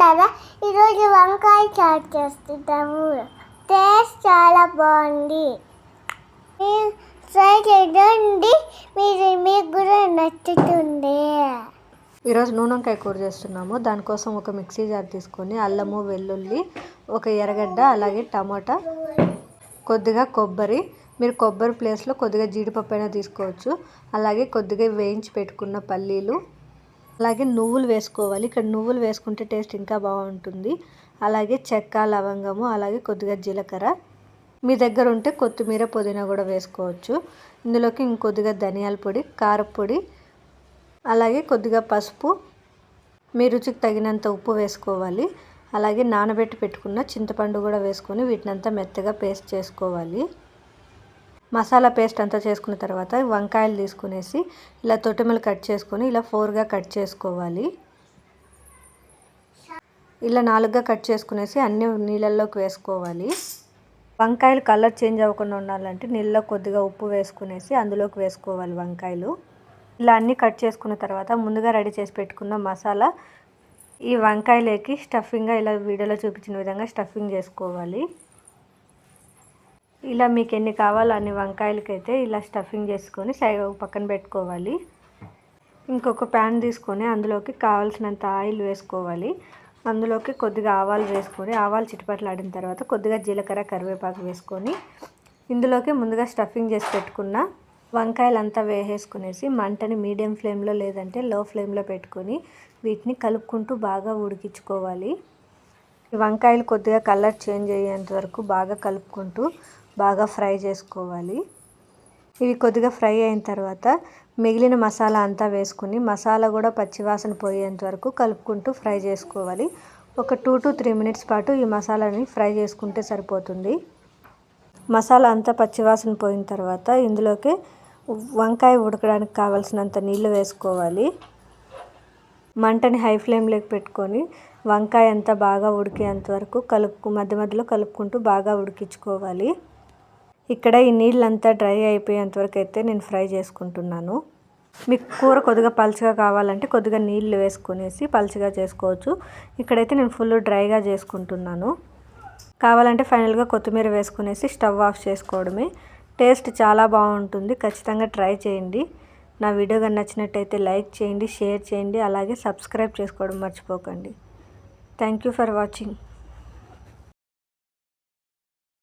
బాగుండదా ఈరోజు వంకాయ చాట్ చేస్తున్నాము టేస్ట్ చాలా బాగుంది. ట్రై చేయండి. మీరు మీకు కూడా నచ్చుతుంది ఈరోజు నూనె వంకాయ కూర చేస్తున్నాము. దానికోసం ఒక మిక్సీ జార్ తీసుకొని అల్లము వెల్లుల్లి ఒక ఎర్రగడ్డ అలాగే టమాటా కొద్దిగా కొబ్బరి. మీరు కొబ్బరి ప్లేస్లో కొద్దిగా జీడిపప్పు అయినా తీసుకోవచ్చు. అలాగే కొద్దిగా వేయించి పెట్టుకున్న పల్లీలు అలాగే నువ్వులు వేసుకోవాలి. ఇక్కడ నువ్వులు వేసుకుంటే టేస్ట్ ఇంకా బాగుంటుంది. అలాగే చెక్క లవంగము అలాగే కొద్దిగా జీలకర్ర. మీ దగ్గర ఉంటే కొత్తిమీర పుదీనా కూడా వేసుకోవచ్చు. ఇందులోకి ఇంకొద్దిగా ధనియాల పొడి కారపొడి అలాగే కొద్దిగా పసుపు. మీ రుచికి తగినంత ఉప్పు వేసుకోవాలి. అలాగే నానబెట్టి పెట్టుకున్న చింతపండు కూడా వేసుకొని వీటినంతా మెత్తగా పేస్ట్ చేసుకోవాలి. మసాలా పేస్ట్ అంతా చేసుకున్న తర్వాత వంకాయలు తీసుకునేసి ఇలా తొట్టెమలు కట్ చేసుకొని ఇలా ఫోర్గా కట్ చేసుకోవాలి. ఇలా నాలుగుగా కట్ చేసుకునేసి అన్ని నీళ్ళల్లోకి వేసుకోవాలి. వంకాయలు కలర్ చేంజ్ అవ్వకుండా ఉండాలంటే నీళ్ళలో కొద్దిగా ఉప్పు వేసుకునేసి అందులోకి వేసుకోవాలి వంకాయలు. ఇలా అన్నీ కట్ చేసుకున్న తర్వాత ముందుగా రెడీ చేసి పెట్టుకున్న మసాలా ఈ వంకాయలకి స్టఫింగ్గా ఇలా వీడియోలో చూపించిన విధంగా స్టఫింగ్ చేసుకోవాలి. ఇలా మీకు ఎన్ని కావాలో అన్ని వంకాయలకైతే ఇలా స్టఫింగ్ చేసుకొని సైడ్ పక్కన పెట్టుకోవాలి. ఇంకొక ప్యాన్ తీసుకొని అందులోకి కావాల్సినంత ఆయిల్ వేసుకోవాలి. అందులోకి కొద్దిగా ఆవాలు వేసుకొని ఆవాలు చిటపట్లాడిన తర్వాత కొద్దిగా జీలకర్ర కరివేపాకు వేసుకొని ఇందులోకి ముందుగా స్టఫింగ్ చేసి పెట్టుకున్న వంకాయలంతా వేసేసుకునేసి మంటని మీడియం ఫ్లేమ్లో లేదంటే లో ఫ్లేమ్లో పెట్టుకొని వీటిని కలుపుకుంటూ బాగా ఉడికించుకోవాలి. వంకాయలు కొద్దిగా కలర్ చేంజ్ అయ్యేంత వరకు బాగా కలుపుకుంటూ బాగా ఫ్రై చేసుకోవాలి. ఇవి కొద్దిగా ఫ్రై అయిన తర్వాత మిగిలిన మసాలా అంతా వేసుకుని మసాలా కూడా పచ్చివాసన పోయేంత వరకు కలుపుకుంటూ ఫ్రై చేసుకోవాలి. ఒక టూ టు త్రీ మినిట్స్ పాటు ఈ మసాలాని ఫ్రై చేసుకుంటే సరిపోతుంది. మసాలా అంతా పచ్చివాసన పోయిన తర్వాత ఇందులోకి వంకాయ ఉడకడానికి కావాల్సినంత నీళ్ళు వేసుకోవాలి. మంటని హై ఫ్లేమ్లోకి పెట్టుకొని వంకాయ అంతా బాగా ఉడికేంత వరకు కలుపు మధ్య మధ్యలో కలుపుకుంటూ బాగా ఉడికించుకోవాలి. ఇక్కడ ఈ నీళ్ళంతా డ్రై అయిపోయేంత వరకు అయితే నేను ఫ్రై చేసుకుంటున్నాను. మీకు కూర కొద్దిగా పలుచగా కావాలంటే కొద్దిగా నీళ్ళు వేసుకునేసి పలుచగా చేసుకోవచ్చు. ఇక్కడైతే నేను ఫుల్ డ్రైగా చేసుకుంటున్నాను. కావాలంటే ఫైనల్గా కొత్తిమీర వేసుకునేసి స్టవ్ ఆఫ్ చేసుకోవడమే. టేస్ట్ చాలా బాగుంటుంది. ఖచ్చితంగా ట్రై చేయండి. నా వీడియో కానీ నచ్చినట్టయితే లైక్ చేయండి షేర్ చేయండి అలాగే సబ్స్క్రైబ్ చేసుకోవడం మర్చిపోకండి. Thank you for watching.